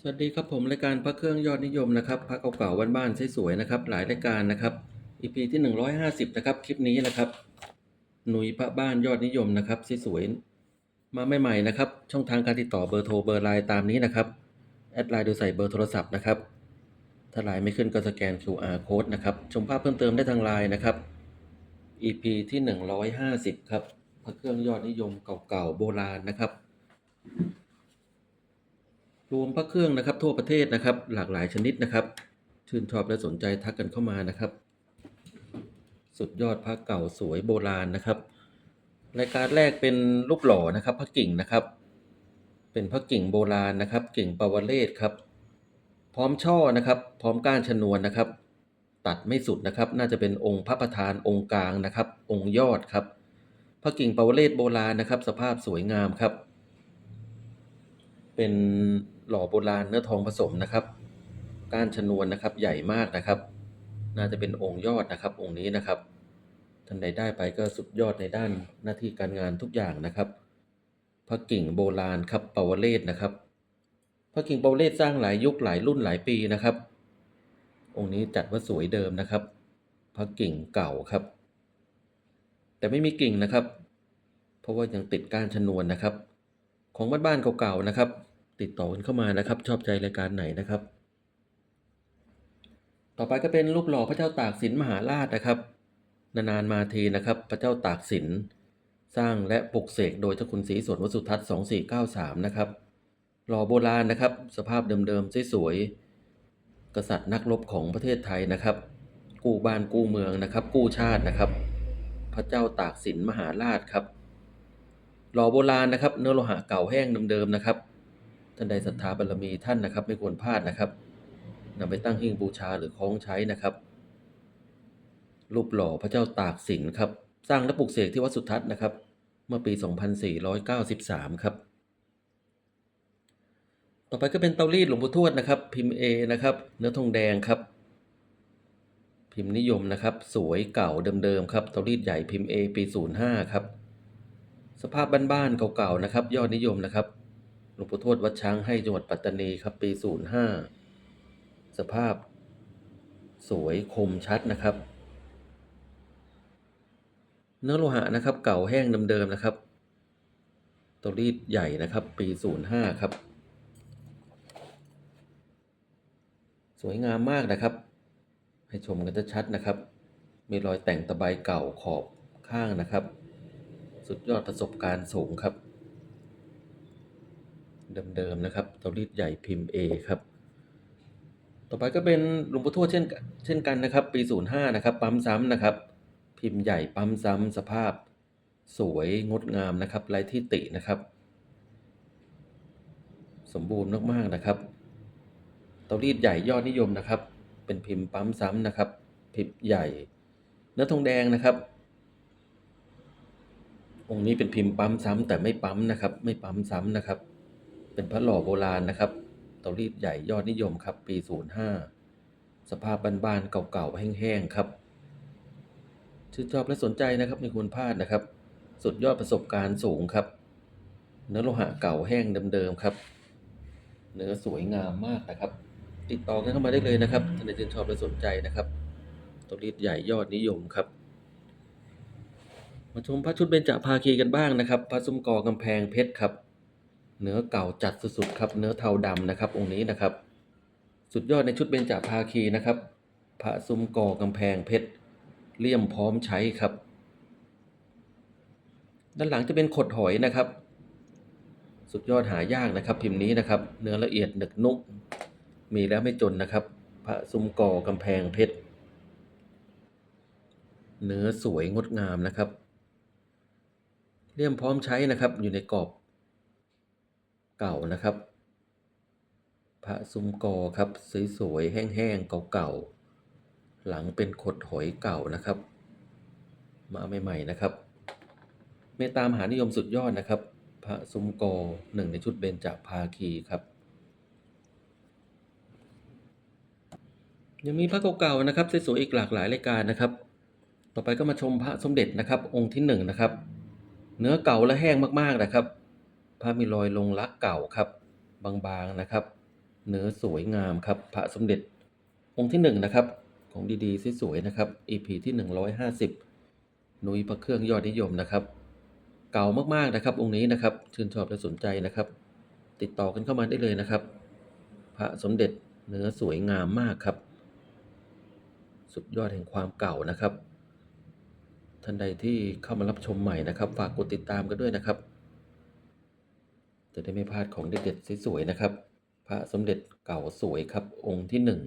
สวัสดีครับผมรายการพระเครื่องยอดนิยมนะครับพระเก่าๆบ้านๆสวยๆนะครับ หลายรายการนะครับ EP ที่ 150 นะครับ คลิปนี้นะครับ หนุยพระบ้านยอดนิยมนะครับสวยๆมาใหม่ๆนะครับ ช่องทางการติดต่อเบอร์โทรเบอร์ไลน์ตามนี้นะครับแอดไลน์โดยใส่เบอร์โทรศัพท์นะครับถ้าไลน์ไม่ขึ้นก็สแกน QR code นะครับชมภาพเพิ่มเติมได้ทางไลน์นะครับ EP ที่ 150 ครับพระเครื่องยอดนิยมเก่าๆโบราณนะครับ รวมพระเครื่องนะครับทั่วประเทศนะครับ หลากหลายชนิดนะครับ ชื่นชอบและสนใจทักกันเข้ามานะครับ สุดยอดพระเก่าสวยโบราณนะครับรายการแรกเป็นรูปหล่อนะครับพระกิ่งนะครับ เป็นพระกิ่งโบราณนะครับ กิ่งปวเรศครับ พร้อมช่อนะครับ พร้อมก้านชนวนนะครับ ตัดไม่สุดนะครับ น่าจะเป็นองค์พระประธานองค์กลางนะครับ องค์ยอดครับ พระกิ่งปวเรศโบราณนะครับ สภาพสวยงามครับ เป็น หล่อโบราณเนื้อทองผสมนะครับ ก้านชนวนนะครับใหญ่มากนะครับ น่าจะเป็นองค์ยอดนะครับ องค์นี้นะครับท่านใดได้ไปก็สุดยอดในด้านหน้าที่การงานทุกอย่างนะครับพระกิ่งโบราณครับปวเรศนะครับพระกิ่งปวเรศสร้างหลายยุคหลายรุ่นหลายปีนะครับ องค์นี้จัดว่าสวยเดิมนะครับพระกิ่งเก่าครับ แต่ไม่มีกิ่งนะครับ เพราะว่ายังติดก้านชนวนนะครับ ของบ้านๆเก่าๆนะครับ ติดต่อกันเข้ามานะครับ ชอบใจรายการไหนนะครับ ต่อไปก็เป็นรูปหล่อพระเจ้าตากสินมหาราชนะครับ นานๆมาทีนะครับ พระเจ้าตากสินสร้างและปลุกเสกโดยเจ้าคุณศรีสวนวสุทัศน์2493 นะครับ หล่อโบราณนะครับ สภาพเดิมๆสวยๆกษัตริย์นักรบของประเทศไทยนะครับ กู้บ้านกู้เมืองนะครับ กู้ชาตินะครับ พระเจ้าตากสินมหาราชครับ หล่อโบราณนะครับ เนื้อโลหะเก่าแห้งเดิมๆนะครับ ท่านใดศรัทธาบารมีท่านนะครับ ไม่ควรพลาดนะครับนำไปตั้งหิ้งบูชาหรือคล้องใช้นะครับ รูปหล่อพระเจ้าตากสินครับ สร้างและปลูกเสกที่วัดสุทัศน์นะครับ เมื่อปี 2493 ครับ ต่อไปก็เป็นเตารีดหลวงปู่ทวดนะครับ พิมพ์ A นะครับ เนื้อทองแดงครับ พิมพ์นิยมนะครับ สวยเก่าเดิมๆครับ เตารีดใหญ่พิมพ์ A ปี 05 ครับ สภาพบ้านๆเก่าๆนะครับ ยอดนิยมนะครับ หลวงปู่ทวดวัดช้างให้จังหวัดปัตตานีครับ ปี 05 สภาพสวยคมชัดนะครับ เนื้อโลหะนะครับ เก่าแห้งเดิมๆนะครับตรีดใหญ่นะครับ ปี 05 ครับ สวยงามมากนะครับ ให้ชมกันชัดๆนะครับ มีรอยแต่งตะไบเก่าขอบข้างนะครับ สุดยอดประสบการณ์สูงครับ เดิมๆนะครับเตารีดใหญ่พิมพ์ A ครับ ต่อไปก็เป็นหลวงปู่ทวดเช่นเช่นกันนะครับ ปี 05 นะครับ ปั๊มซ้ำนะครับ พิมพ์ใหญ่ปั๊มซ้ำสภาพสวยงดงามนะครับไร้ที่ตินะครับ สมบูรณ์มากๆนะครับ เตารีดใหญ่ยอดนิยมนะครับ เป็นพิมพ์ปั๊มซ้ำนะครับ พิมพ์ใหญ่ เนื้อทองแดงนะครับองค์นี้เป็นพิมพ์ปั๊มซ้ำแต่ไม่ปั๊มนะครับ ไม่ปั๊มซ้ำนะครับ เป็นพระหล่อโบราณนะครับเตารีดใหญ่ยอดนิยมครับ ปี 05 สภาพบ้านๆเก่าๆ แห้งๆ ครับชื่นชอบและสนใจนะครับไม่ควรพลาดนะครับ สุดยอดประสบการณ์สูงครับ เนื้อโลหะเก่าแห้งเดิมๆครับ เนื้อสวยงามมากนะครับ ติดต่อกันเข้ามาได้เลยนะครับท่านใดชื่นชอบและสนใจนะครับเตารีดใหญ่ยอดนิยมครับมาชมพระชุดเบญจภาคีกันบ้างนะครับ พระซุ้มกอกำแพงเพชรครับ เนื้อเก่าจัดสุดๆครับ เนื้อเทาดำนะครับ องค์นี้นะครับ สุดยอดในชุดเบญจภาคีนะครับพระซุ้มกอกำแพงเพชรเลี่ยมพร้อมใช้ครับ ด้านหลังจะเป็นขดหอยนะครับ สุดยอดหายากนะครับ พิมพ์นี้นะครับ เนื้อละเอียดหนึกนุ่มมีแล้วไม่จนนะครับ พระซุ้มกอกำแพงเพชรเนื้อสวยงดงามนะครับเลี่ยมพร้อมใช้นะครับ อยู่ในกรอบ เก่านะครับ พระซุ้มกอครับสวยๆแห้งๆเก่าๆหลังเป็นขดหอยเก่านะครับ มาใหม่ๆนะครับ เมตตามหานิยมสุดยอดนะครับ พระซุ้มกอหนึ่งในชุดเบญจภาคีครับยังมีพระเก่าๆนะครับสวยๆอีกหลากหลายรายการนะครับ ต่อไปก็มาชมพระสมเด็จนะครับ องค์ที่หนึ่งนะครับ เนื้อเก่าและแห้งมากๆนะครับ พระมีรอยลงรักเก่าครับบางๆนะครับ เนื้อสวยงามครับ พระสมเด็จองค์ที่หนึ่งนะครับของดีๆสวยๆนะครับ EP ที่หนึ่งร้อยห้าสิบนุยพระเครื่องยอดนิยมนะครับ เก่ามากๆนะครับ องค์นี้นะครับชื่นชอบและสนใจนะครับ ติดต่อกันเข้ามาได้เลยนะครับ พระสมเด็จเนื้อสวยงามมากครับ สุดยอดแห่งความเก่านะครับ ท่านใดที่เข้ามารับชมใหม่นะครับ ฝากกดติดตามกันด้วยนะครับ จะได้ไม่พลาดของเด็ดๆสวยๆนะครับ พระสมเด็จเก่าสวยครับองค์ที่หนึ่ง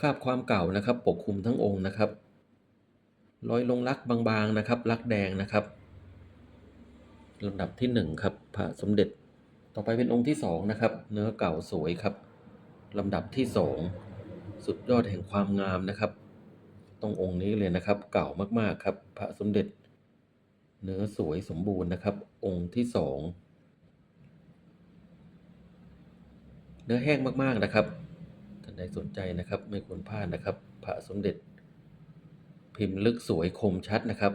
คราบความเก่านะครับ ปกคลุมทั้งองค์นะครับรอยลงรักบางๆนะครับ รักแดงนะครับลำดับที่หนึ่งครับพระสมเด็จต่อไปเป็นองค์ที่สองนะครับ เนื้อเก่าสวยครับลำดับที่สองสุดยอดแห่งความงามนะครับต้ององค์นี้เลยนะครับ เก่ามากๆครับ พระสมเด็จ เนื้อสวยสมบูรณ์นะครับ องค์ที่สองเนื้อแห้งมากๆนะครับท่านใดสนใจนะครับ ไม่ควรพลาดนะครับพระสมเด็จ พิมพ์ลึกสวยคมชัดนะครับ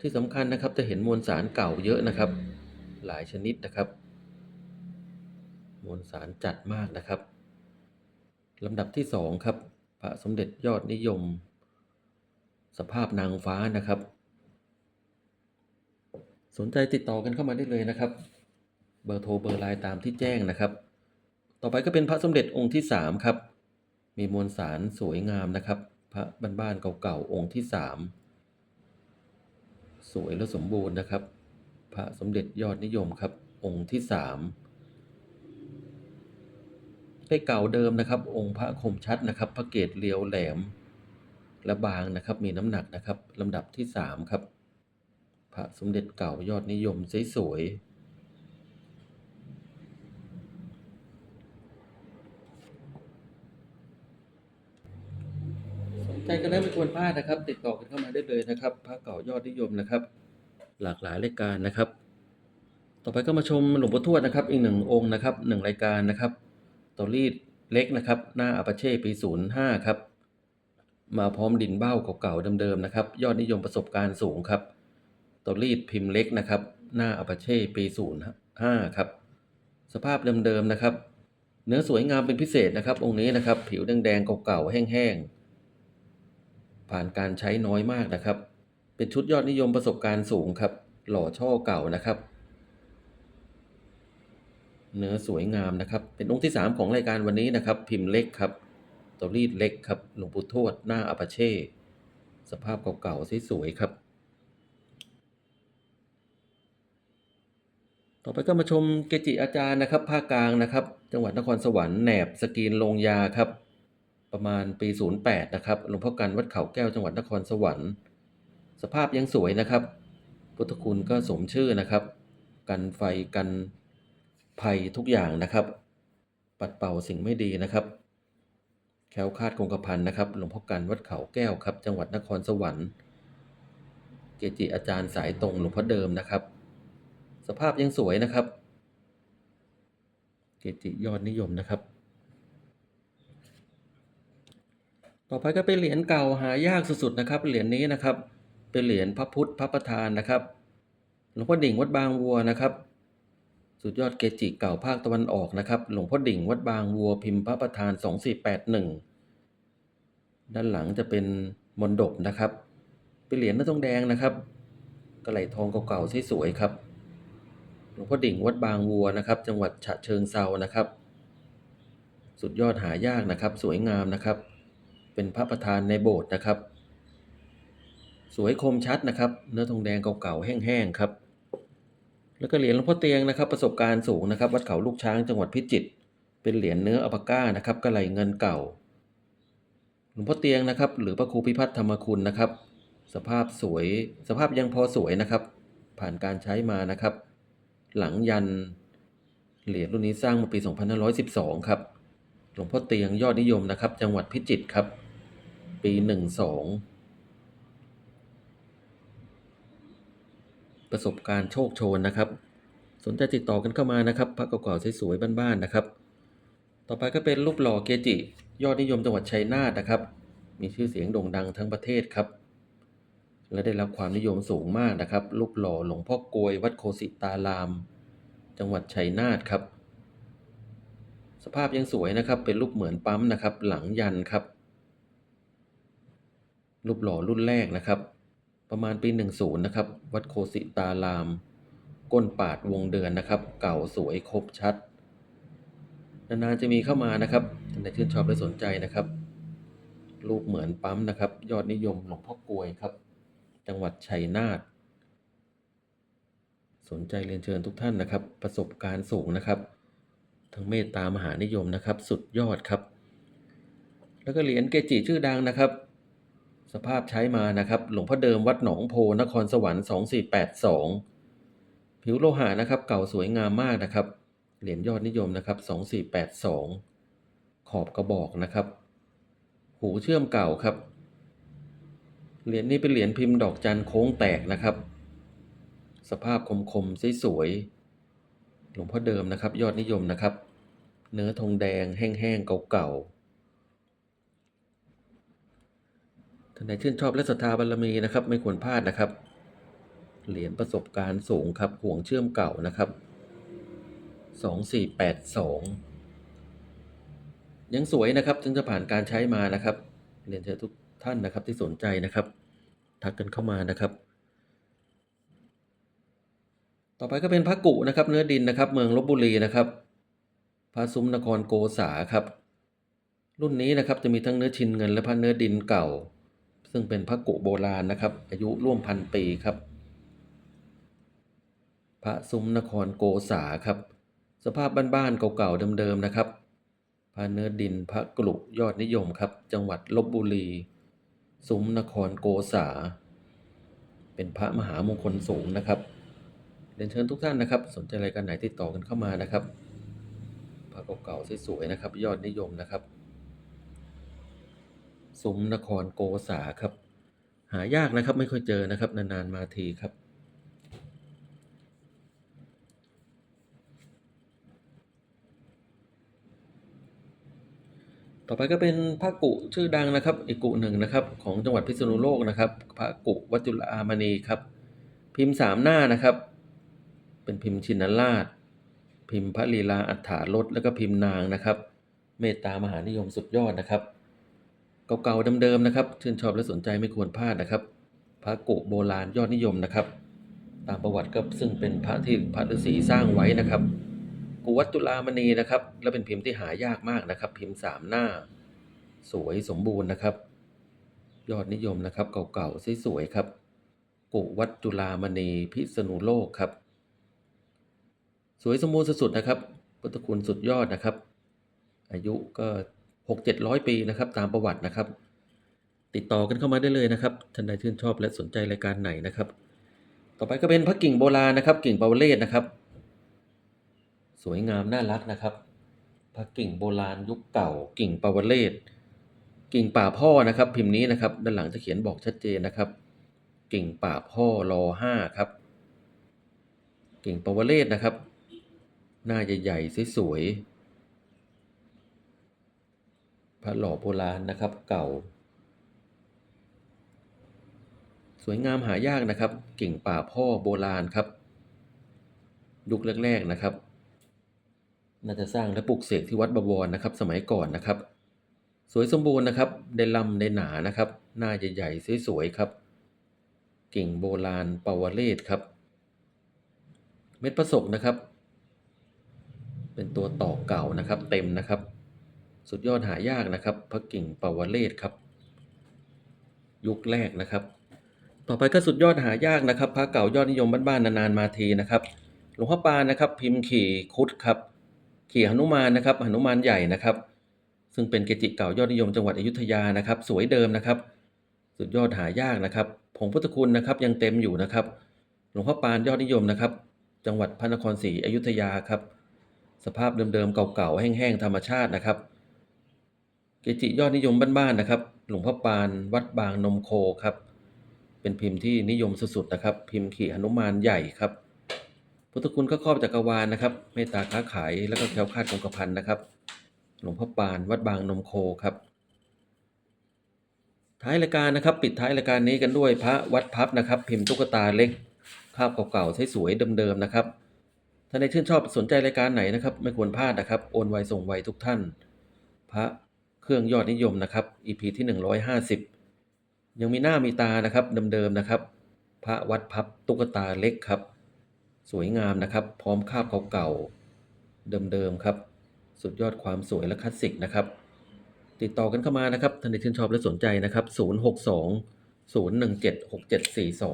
ที่สำคัญนะครับจะเห็นมวลสารเก่าเยอะนะครับ หลายชนิดนะครับ มวลสารจัดมากนะครับลำดับที่สองครับ พระสมเด็จยอดนิยม สภาพนางฟ้านะครับ สนใจติดต่อกันเข้ามาได้เลยนะครับ เบอร์โทรเบอร์ไลน์ตามที่แจ้งนะครับ ต่อไปก็เป็นพระสมเด็จองค์ที่สามครับ มีมวลสารสวยงามนะครับ พระบ้านๆเก่าๆองค์ที่สามสวยและสมบูรณ์นะครับ พระสมเด็จยอดนิยมครับ องค์ที่สามได้เก่าเดิมนะครับ องค์พระคมชัดนะครับ พระเกศเรียวแหลมและบางนะครับ มีน้ำหนักนะครับลำดับที่สามครับ พระสมเด็จเก่ายอดนิยมสวยๆสนใจกันแล้วไม่ควรพลาดนะครับ ติดต่อกันเข้ามาได้เลยนะครับ พระเก่ายอดนิยมนะครับ หลากหลายรายการนะครับ ต่อไปก็มาชมหลวงพ่อทวดนะครับ อีกหนึ่งองค์นะครับหนึ่งรายการนะครับตอรีดเล็กนะครับ หน้าอาปาเช่ปีศูนย์ห้าครับ มาพร้อมดินเบ้าเก่าๆเดิมๆนะครับ ยอดนิยมประสบการณ์สูงครับ ตอรีดพิมพ์เล็กนะครับ หน้าอาปาเช่ปีศูนย์ห้าครับ สภาพเดิมๆนะครับ เนื้อสวยงามเป็นพิเศษนะครับ องค์นี้นะครับ ผิวแดงๆเก่าๆแห้งๆ ผ่านการใช้น้อยมากนะครับ เป็นชุดยอดนิยมประสบการณ์สูงครับ หล่อช่อเก่านะครับ เนื้อสวยงามนะครับ เป็นองค์ที่ 3 ของรายการวันนี้นะครับ พิมพ์เล็กครับตัวรีดเล็กครับหลวงปู่ทวดหน้าอาปาเช่สภาพเก่าๆสวยๆครับ ต่อไปก็มาชมเกจิอาจารย์นะครับภาคกลางนะครับ จังหวัดนครสวรรค์แหนบสกีนโรงยาครับ ประมาณปี 08 นะครับหลวงพ่อกันวัดเขาแก้วจังหวัดนครสวรรค์ สภาพยังสวยนะครับ พุทธคุณก็สมชื่อนะครับ กันไฟกันภัยทุกอย่างนะครับ ปัดเป่าสิ่งไม่ดีนะครับ แคล้วคลาดคงกระพันนะครับหลวงพ่อกันวัดเขาแก้วครับ จังหวัดนครสวรรค์ เกจิอาจารย์สายตรงหลวงพ่อเดิมนะครับ สภาพยังสวยนะครับ เกจิยอดนิยมนะครับ ต่อไปก็เป็นเหรียญเก่าหายากสุดๆนะครับ เหรียญนี้นะครับ เป็นเหรียญพระพุทธพระประธานนะครับหลวงพ่อดิ่งวัดบางวัวนะครับ สุดยอดเกจิเก่าภาคตะวันออกนะครับ หลวงพ่อดิ่งวัดบางวัวพิมพ์พระประธาน 2481 ด้านหลังจะเป็นมนดบนะครับ เป็นเหรียญหน้าทองแดงนะครับกระไหลทองเก่าๆสวยๆครับ หลวงพ่อดิ่งวัดบางวัวนะครับ จังหวัดฉะเชิงเซานะครับ สุดยอดหายากนะครับ สวยงามนะครับ เป็นพระประธานในโบสถ์นะครับ สวยคมชัดนะครับ เนื้อทองแดงเก่าๆแห้งๆครับ แล้วก็เหรียญหลวงพ่อเตียงนะครับ ประสบการณ์สูงนะครับ วัดเขาลูกช้างจังหวัดพิจิตรเป็นเหรียญเนื้ออัปาก้านะครับกระไหลเงินเก่าหลวงพ่อเตียงนะครับ หรือพระครูพิพัฒน์ธรรมคุณนะครับ สภาพสวย สภาพยังพอสวยนะครับ ผ่านการใช้มานะครับ หลังยันเหรียญรุ่นนี้สร้างมาปี 2512 ครับ หลวงพ่อเตียงยอดนิยมนะครับ จังหวัดพิจิตรครับ ปี 12 ประสบการณ์โชคโชนนะครับ สนใจติดต่อกันเข้ามานะครับพระเก่าๆสวยๆบ้านๆนะครับ ต่อไปก็เป็นรูปหล่อเกจิ ยอดนิยมจังหวัดชัยนาทนะครับ มีชื่อเสียงโด่งดังทั้งประเทศครับ และได้รับความนิยมสูงมากนะครับรูปหล่อหลวงพ่อกลวยวัดโคสิตาราม จังหวัดชัยนาทครับ สภาพยังสวยนะครับ เป็นรูปเหมือนปั๊มนะครับ หลังยันครับ รูปหล่อรุ่นแรกนะครับ ประมาณปี 10 นะครับ วัดโคสิตาราม ก้นปาดวงเดือนนะครับ เก่าสวยครบชัด นานๆจะมีเข้ามานะครับท่านใดชื่นชอบและสนใจนะครับรูปเหมือนปั๊มนะครับ ยอดนิยมหลวงพ่อกลวยครับ จังหวัดชัยนาทสนใจเรียนเชิญทุกท่านนะครับ ประสบการณ์สูงนะครับ ทั้งเมตตามหานิยมนะครับ สุดยอดครับ แล้วก็เหรียญเกจิชื่อดังนะครับ สภาพใช้มานะครับ หลวงพ่อเดิมวัดหนองโพนครสวรรค์2482 ผิวโลหะนะครับ เก่าสวยงามมากนะครับ เหรียญยอดนิยมนะครับ 2482 ขอบกระบอกนะครับ หูเชื่อมเก่าครับ เหรียญนี้เป็นเหรียญพิมพ์ดอกจันโค้งแตกนะครับ สภาพคมคมๆสวยๆหลวงพ่อเดิมนะครับ ยอดนิยมนะครับ เนื้อทองแดงแห้งๆเก่าๆท่านใดชื่นชอบและศรัทธาบารมีนะครับ ไม่ควรพลาดนะครับ เหรียญประสบการณ์สูงครับห่วงเชื่อมเก่านะครับสองสี่แปดสองยังสวยนะครับจึงจะผ่านการใช้มานะครับเรียนเชิญทุก ท่านนะครับที่สนใจนะครับ ทักกันเข้ามานะครับ ต่อไปก็เป็นพระกุนะครับ เนื้อดินนะครับ เมืองลบบุรีนะครับพระซุ้มนครโกษาครับ รุ่นนี้นะครับจะมีทั้งเนื้อชินเงินและพระเนื้อดินเก่า ซึ่งเป็นพระกุโบราณนะครับ อายุร่วมพันปีครับ พระซุ้มนครโกษาครับ สภาพบ้านๆเก่าๆเดิมๆนะครับพระเนื้อดินพระกลุยอดนิยมครับ จังหวัดลบบุรี ซุ้มนครโกษา เป็นพระมหามงคลสูงนะครับเรียนเชิญทุกท่านนะครับ สนใจรายการไหนติดต่อกันเข้ามานะครับพระเก่าๆสวยๆนะครับ ยอดนิยมนะครับซุ้มนครโกษาครับ หายากนะครับ ไม่ค่อยเจอนะครับ นานๆมาทีครับ ต่อไปก็เป็นพระกุชื่อดังนะครับ อีกกุหนึ่งนะครับของจังหวัดพิษณุโลกนะครับพระกุวัจุลามณีครับ พิมพ์สามหน้านะครับ เป็นพิมพ์ชินราช พิมพ์พระลีลาอัฏฐารสแล้วก็พิมพ์นางนะครับ เมตตามหานิยมสุดยอดนะครับ เก่าๆเดิมๆนะครับชื่นชอบและสนใจไม่ควรพลาดนะครับ พระกุโบราณยอดนิยมนะครับ ตามประวัติก็ซึ่งเป็นพระที่พระฤาษีสร้างไว้นะครับ กุวัตตุลามณีนะครับ และเป็นพิมพ์ที่หายากมากนะครับ พิมพ์สามหน้า สวยสมบูรณ์นะครับ ยอดนิยมนะครับ เก่าๆสวยๆครับกุวัตตุลามณีพิษณุโลกครับ สวยสมบูรณ์สุดๆนะครับพุทธคุณสุดยอดนะครับ อายุก็หกเจ็ดร้อยปีนะครับ ตามประวัตินะครับ ติดต่อกันเข้ามาได้เลยนะครับท่านใดชื่นชอบและสนใจรายการไหนนะครับ ต่อไปก็เป็นพระกิ่งโบราณนะครับ กิ่งปาวเลศนะครับ สวยงามน่ารักนะครับพระกิ่งโบราณยุคเก่า กิ่งปาวเลศกิ่งป่าพ่อนะครับ พิมพ์นี้นะครับด้านหลังจะเขียนบอกชัดเจนนะครับ กิ่งป่าพ่อรอห้าครับ กิ่งปาวเลศนะครับ หน้าใหญ่ๆสวยๆพระหล่อโบราณนะครับเก่า สวยงามหายากนะครับ กิ่งป่าพ่อโบราณครับยุคแรกๆนะครับ น่าจะสร้างและปลูกเสกที่วัดบวรนะครับ สมัยก่อนนะครับ สวยสมบูรณ์นะครับได้ลำได้หนานะครับ หน้าใหญ่ๆสวยๆครับ กิ่งโบราณปาวเลศครับ เม็ดประสกนะครับ เป็นตัวต่อเก่านะครับ เต็มนะครับ สุดยอดหายากนะครับพระกิ่งปาวเลศครับ ยุคแรกนะครับ ต่อไปก็สุดยอดหายากนะครับพระเก่ายอดนิยมบ้านๆนานๆมาทีนะครับ หลวงพ่อปานนะครับ พิมพ์ขี่คุดครับ ขี่หนุมานนะครับหนุมานใหญ่นะครับ ซึ่งเป็นเกจิเก่ายอดนิยมจังหวัดอยุธยานะครับ สวยเดิมนะครับ สุดยอดหายากนะครับผงพุทธคุณนะครับยังเต็มอยู่นะครับ หลวงพ่อปานยอดนิยมนะครับ จังหวัดพระนครศรีอยุธยาครับ สภาพเดิมๆเก่าๆแห้งๆธรรมชาตินะครับ เกจิยอดนิยมบ้านๆนะครับ หลวงพ่อปานวัดบางนมโคครับ เป็นพิมพ์ที่นิยมสุดๆนะครับ พิมพ์ขี่หนุมานใหญ่ครับ พุทธคุณก็ครอบจักรวาลนะครับ เมตตาค้าขายแล้วก็แคล้วคลาดคงกระพันนะครับ หลวงพ่อปานวัดบางนมโคครับ ท้ายรายการนะครับ ปิดท้ายรายการนี้กันด้วยพระวัดพับนะครับ พิมพ์ตุ๊กตาเล็ก ภาพเก่าๆสวยๆเดิมๆนะครับท่าใดชื่นชอบสนใจรายการไหนนะครับ ไม่ควรพลาดนะครับ โอนไวส่งไวทุกท่าน พระเครื่องยอดนิยมนะครับ EP ที่ 150 ยังมีหน้ามีตานะครับเดิมๆนะครับ พระวัดพับตุ๊กตาเล็กครับ สวยงามนะครับ พร้อมคาบเก่าๆเดิมๆครับ สุดยอดความสวยและคลาสสิกนะครับ ติดต่อกันเข้ามานะครับท่านใดชื่นชอบและสนใจนะครับ 062 017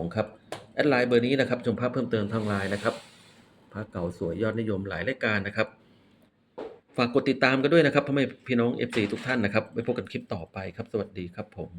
6742 ครับ แอดไลน์เบอร์นี้นะครับชมภาพเพิ่มเติมทางไลน์นะครับภาพเก่าสวยยอดนิยมหลายรายการนะครับ ฝากกดติดตามกันด้วยนะครับพ่อแม่พี่น้อง FC ทุกท่านนะครับไว้พบกันคลิปต่อไปครับ สวัสดีครับผม